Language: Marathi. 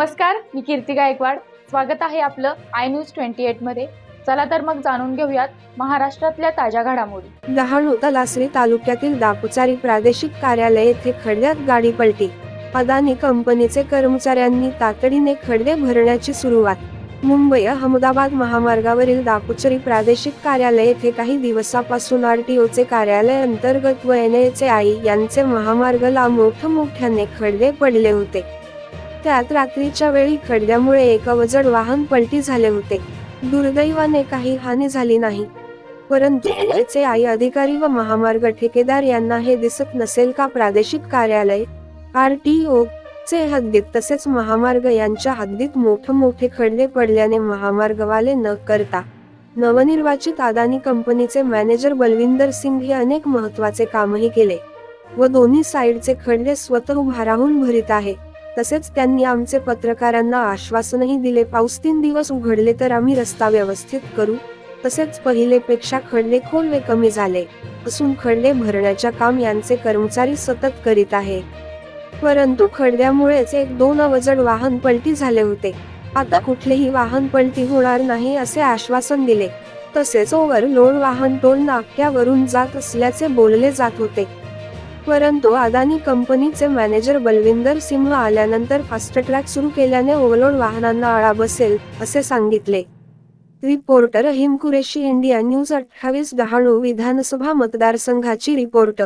नमस्कार मी कीर्ती गायकवाड. स्वागत आहे आपलं आय न्यूज ट्वेंटी एटमध्ये. चला तर मग जाणून घेऊयात महाराष्ट्रातल्या ताज्या घडामोडी. डहाणू तलासरी तालुक्यातील दापुचारी प्रादेशिक कार्यालय येथे खड्ड्यात गाडी पलटी. अदानी कंपनीचे कर्मचाऱ्यांनी तातडीने खड्डे भरण्याची सुरुवात. मुंबई अहमदाबाद महामार्गावरील दापुचरी प्रादेशिक कार्यालय येथे काही दिवसापासून आरटीओचे कार्यालय अंतर्गत व एनएचे आई यांचे महामार्गला मोठं मोठ्याने खड्डे पडले होते. त्यात रात्रीच्या वेळी खड्ड्यामुळे एक अवजड वाहन पलटी झाले होते. दुर्दैवाने काही हानी झाली नाही. परंतु त्याचे आई अधिकारी व महामार्ग ठेकेदार यांना हे दिसत नसेल का प्रादेशिक कार्यालय आर टी चे हद्दीत तसेच महामार्ग यांच्या हद्दीत मोठे मोठे खड्डे पडल्याने महामार्गवाले न करता नवनिर्वाचित अदानी कंपनीचे मॅनेजर बलविंदर सिंग हे अनेक महत्त्वाचे कामही केले व दोन्ही साईडचे खड्डे स्वतः उभा राहून भरीत आहे. तसेच त्यांनी आमचे पत्रकारांना आश्वासनही दिले पाऊस तीन दिवस उघडले तर आम्ही रस्ता व्यवस्थित करू. तसेच पहिलेपेक्षा खड्डे खोलवे कमी झाले. असून खड्डे भरण्याच्या काम यांचे कर्मचारी सतत करीत आहे. परंतु खड्ड्यामुळेच एक दोन अवजड वाहन पलटी झाले होते. आता कुठलेही वाहन पलटी होणार नाही असे आश्वासन दिले. तसेच ओव्हरलोड वाहन टोल नाक्यावरून जात असल्याचे बोलले जात होते. परंतु अदानी कंपनीचे मॅनेजर बलविंदर सिंह आल्यानंतर फास्ट ट्रॅक सुरू केल्याने ओव्हरलोड वाहनांना आळा बसेल असे सांगितले. रिपोर्टर हिम कुरेशी इंडिया न्यूज अठ्ठावीस डहाणू विधानसभा मतदारसंघाची रिपोर्ट.